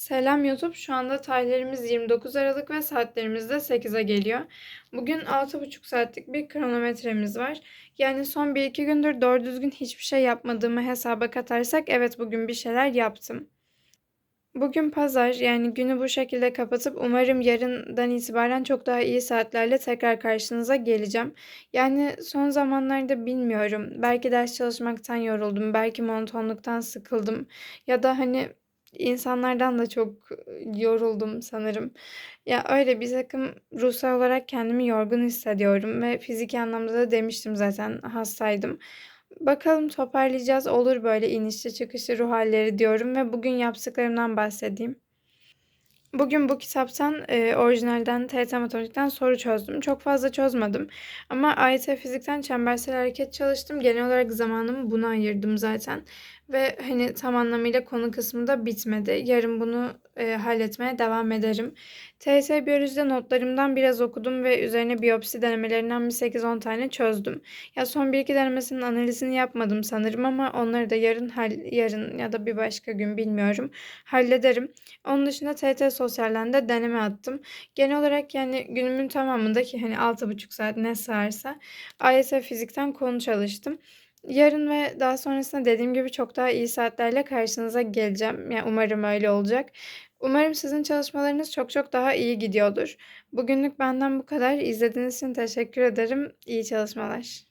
Selam YouTube. Şu anda tarihlerimiz 29 Aralık ve saatlerimiz de 8'e geliyor. Bugün 6,5 saatlik bir kronometremiz var. Yani son 1-2 gündür doğru düzgün hiçbir şey yapmadığımı hesaba katarsak evet bugün bir şeyler yaptım. Bugün pazar yani günü bu şekilde kapatıp umarım yarından itibaren çok daha iyi saatlerle tekrar karşınıza geleceğim. Yani son zamanlarda bilmiyorum. Belki ders çalışmaktan yoruldum, belki monotonluktan sıkıldım ya da hani insanlardan da çok yoruldum sanırım. Ya öyle bir takım ruhsal olarak kendimi yorgun hissediyorum ve fiziki anlamda da demiştim zaten hastaydım. Bakalım toparlayacağız. Olur böyle inişli çıkışlı ruh halleri diyorum ve bugün yaptıklarımdan bahsedeyim. Bugün bu kitaptan e, orijinalden TYT Matematik'ten soru çözdüm. Çok fazla çözmedim ama AYT Fizik'ten çembersel hareket çalıştım. Genel olarak zamanımı buna ayırdım zaten. Ve hani tam anlamıyla konu kısmı da bitmedi. Yarın bunu e, halletmeye devam ederim. TYT Biyoloji'de notlarımdan biraz okudum ve üzerine biyopsi denemelerinden bir 8-10 tane çözdüm. Ya son bir iki denemesinin analizini yapmadım sanırım ama onları da yarın hal yarın ya da bir başka gün bilmiyorum hallederim. Onun dışında TYT Sosyal'den de deneme attım. Genel olarak yani günümün tamamında ki hani 6,5 saat ne sığarsa AYT Fizik'ten konu çalıştım. Yarın ve daha sonrasında dediğim gibi çok daha iyi saatlerle karşınıza geleceğim. Yani umarım öyle olacak. Umarım sizin çalışmalarınız çok çok daha iyi gidiyordur. Bugünlük benden bu kadar. İzlediğiniz için teşekkür ederim. İyi çalışmalar.